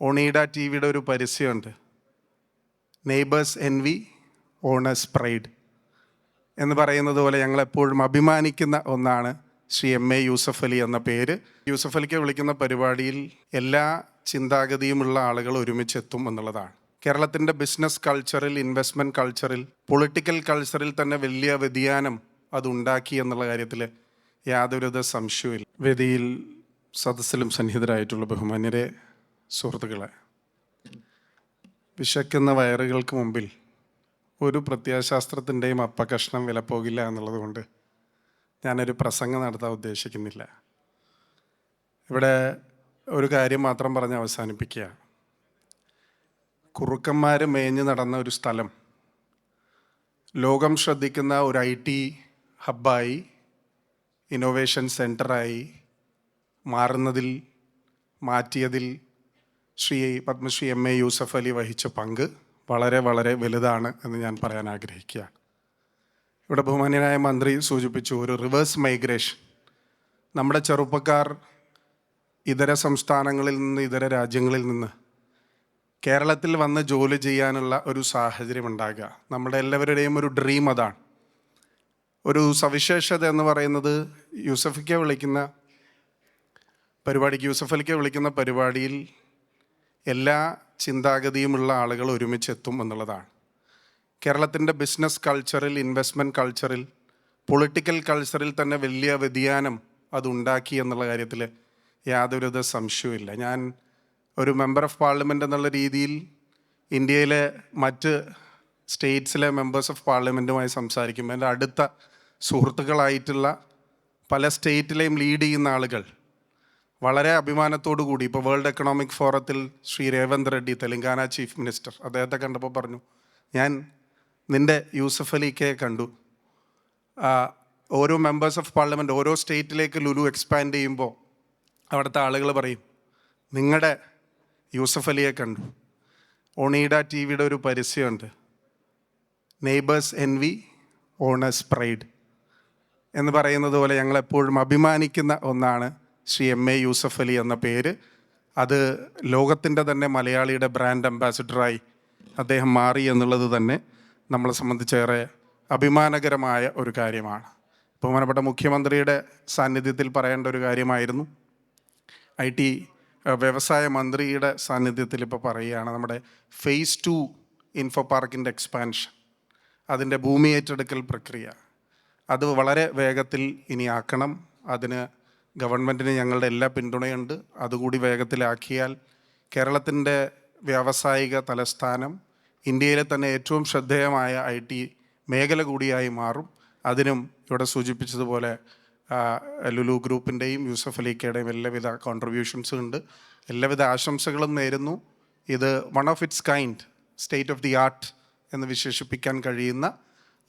Onida T വിയുടെ ഒരു പരസ്യമുണ്ട്. Neighbours envy owners pride എന്ന് പറയുന്നത് പോലെ ഞങ്ങളെപ്പോഴും അഭിമാനിക്കുന്ന ഒന്നാണ് ശ്രീ എം എ യൂസഫ് അലി എന്ന പേര്. യൂസഫ് അലിക്ക് വിളിക്കുന്ന പരിപാടിയിൽ എല്ലാ ചിന്താഗതിയുമുള്ള ആളുകൾ ഒരുമിച്ചെത്തും എന്നുള്ളതാണ്. കേരളത്തിന്റെ ബിസിനസ് കൾച്ചറിൽ ഇൻവെസ്റ്റ്മെന്റ് കൾച്ചറിൽ പൊളിറ്റിക്കൽ കൾച്ചറിൽ തന്നെ വലിയ വ്യതിയാനം അതുണ്ടാക്കി എന്നുള്ള കാര്യത്തിൽ യാതൊരുവിധ സംശയവും വേദിയിൽ സദസ്സിലും സന്നിഹിതരായിട്ടുള്ള ബഹുമാന്യരെ സുഹൃത്തുക്കളെ വിശക്കുന്ന വയറുകൾക്ക് മുമ്പിൽ ഒരു പ്രത്യയശാസ്ത്രത്തിന്റെയും അപ്പകഷ്ണം വിലപ്പോകില്ല എന്നുള്ളതുകൊണ്ട് ഞാനൊരു പ്രസംഗം നടത്താൻ ഉദ്ദേശിക്കുന്നില്ല. ഇവിടെ ഒരു കാര്യം മാത്രം പറഞ്ഞ് അവസാനിപ്പിക്കുക. കുറുക്കന്മാർ മേഞ്ഞ് നടന്ന ഒരു സ്ഥലം ലോകം ശ്രദ്ധിക്കുന്ന ഒരു ഐ ടി ഹബ്ബായി ഇന്നോവേഷൻ സെന്ററായി മാറുന്നതിൽ മാറ്റിയതിൽ ശ്രീ പത്മശ്രീ എം എ യൂസഫ് അലി വഹിച്ച പങ്ക് വളരെ വളരെ വലുതാണ് എന്ന് ഞാൻ പറയാൻ ആഗ്രഹിക്കുകയാണ്. ഇവിടെ ബഹുമാന്യനായ മന്ത്രി സൂചിപ്പിച്ചു ഒരു റിവേഴ്സ് മൈഗ്രേഷൻ നമ്മുടെ ചെറുപ്പക്കാർ ഇതര സംസ്ഥാനങ്ങളിൽ നിന്ന് ഇതര രാജ്യങ്ങളിൽ നിന്ന് കേരളത്തിൽ വന്ന് ജോലി ചെയ്യാനുള്ള ഒരു സാഹചര്യം ഉണ്ടാകുക. നമ്മുടെ എല്ലാവരുടെയും ഒരു ഡ്രീം അതാണ്. ഒരു സവിശേഷത എന്ന് പറയുന്നത് യൂസഫിക്കെ വിളിക്കുന്ന പരിപാടിക്ക് യൂസഫ് അലിക്കെ വിളിക്കുന്ന പരിപാടിയിൽ എല്ലാ ചിന്താഗതിയുമുള്ള ആളുകൾ ഒരുമിച്ചെത്തും എന്നുള്ളതാണ്. കേരളത്തിന്റെ ബിസിനസ് കൾച്ചറിൽ ഇൻവെസ്റ്റ്മെന്റ് കൾച്ചറിൽ പൊളിറ്റിക്കൽ കൾച്ചറിൽ തന്നെ വലിയ വ്യതിയാനം അതുണ്ടാക്കി എന്നുള്ള കാര്യത്തിൽ യാതൊരുവിധ സംശയവുമില്ല. ഞാൻ ഒരു മെമ്പർ ഓഫ് പാർലമെന്റ് എന്നുള്ള രീതിയിൽ ഇന്ത്യയിലെ മറ്റ് സ്റ്റേറ്റ്സിലെ മെമ്പേഴ്സ് ഓഫ് പാർലമെന്റുമായി സംസാരിക്കുമ്പോൾ എന്റെ അടുത്ത സുഹൃത്തുക്കളായിട്ടുള്ള പല സ്റ്റേറ്റിലെയും ലീഡ് ചെയ്യുന്ന ആളുകൾ വളരെ അഭിമാനത്തോടു കൂടി ഇപ്പോൾ വേൾഡ് എക്കണോമിക് ഫോറത്തിൽ ശ്രീ രേവന്ത് റെഡ്ഡി തെലങ്കാന ചീഫ് മിനിസ്റ്റർ അദ്ദേഹത്തെ കണ്ടപ്പോൾ പറഞ്ഞു ഞാൻ നിന്റെ യൂസഫ് അലിക്കെ കണ്ടു. ഓരോ മെമ്പേഴ്സ് ഓഫ് പാർലമെന്റ് ഓരോ സ്റ്റേറ്റിലേക്ക് ലുലു എക്സ്പാൻഡ് ചെയ്യുമ്പോൾ അവിടുത്തെ ആളുകൾ പറയും നിങ്ങളുടെ യൂസഫ് അലിയെ കണ്ടു. ഒണീഡ ടി വിയുടെ ഒരു പരസ്യമുണ്ട്. Neighbours envy owners pride എന്ന് പറയുന്നത് പോലെ ഞങ്ങളെപ്പോഴും അഭിമാനിക്കുന്ന ഒന്നാണ് ശ്രീ എം എ യൂസഫ് അലി എന്ന പേര്. അത് ലോകത്തിന്റെ തന്നെ മലയാളിയുടെ ബ്രാൻഡ് അംബാസിഡറായി അദ്ദേഹം മാറി എന്നുള്ളത് തന്നെ നമ്മളെ സംബന്ധിച്ചേറെ അഭിമാനകരമായ ഒരു കാര്യമാണ്. ബഹുമാനപ്പെട്ട മുഖ്യമന്ത്രിയുടെ സാന്നിധ്യത്തിൽ പറയേണ്ട ഒരു കാര്യമായിരുന്നു. ഐ ടി വ്യവസായ മന്ത്രിയുടെ സാന്നിധ്യത്തിൽ ഇപ്പോൾ പറയുകയാണ് നമ്മുടെ ഫേസ് ടു ഇൻഫോ പാർക്കിന്റെ എക്സ്പാൻഷൻ അതിന്റെ ഭൂമി ഏറ്റെടുക്കൽ പ്രക്രിയ. അത് വളരെ വേഗത്തിൽ ഇനി ആക്കണം. അതിന് ഗവൺമെന്റിന് ഞങ്ങളുടെ എല്ലാ പിന്തുണയുണ്ട്. അതുകൂടി വേഗത്തിലാക്കിയാൽ കേരളത്തിന്റെ വ്യാവസായിക തലസ്ഥാനം ഇന്ത്യയിലെ തന്നെ ഏറ്റവും ശ്രദ്ധേയമായ ഐ ടി മേഖല കൂടിയായി മാറും. അതിനും ഇവിടെ സൂചിപ്പിച്ചതുപോലെ ലുലു ഗ്രൂപ്പിന്റെയും യൂസഫ് അലീക്കയുടെയും എല്ലാവിധ കോൺട്രിബ്യൂഷൻസും ഉണ്ട്. എല്ലാവിധ ആശംസകളും നേരുന്നു. ഇത് one of its kind state of the art എന്ന് വിശേഷിപ്പിക്കാൻ കഴിയുന്ന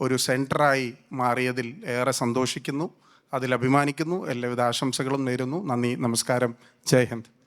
ഒരു സെന്ററായി മാറിയതിൽ ഏറെ സന്തോഷിക്കുന്നു. അതിൽ അഭിമാനിക്കുന്നു എല്ലാവിധ ആശംസകളും നേരുന്നു. നന്ദി നമസ്കാരം. ജയ് ഹിന്ദ്.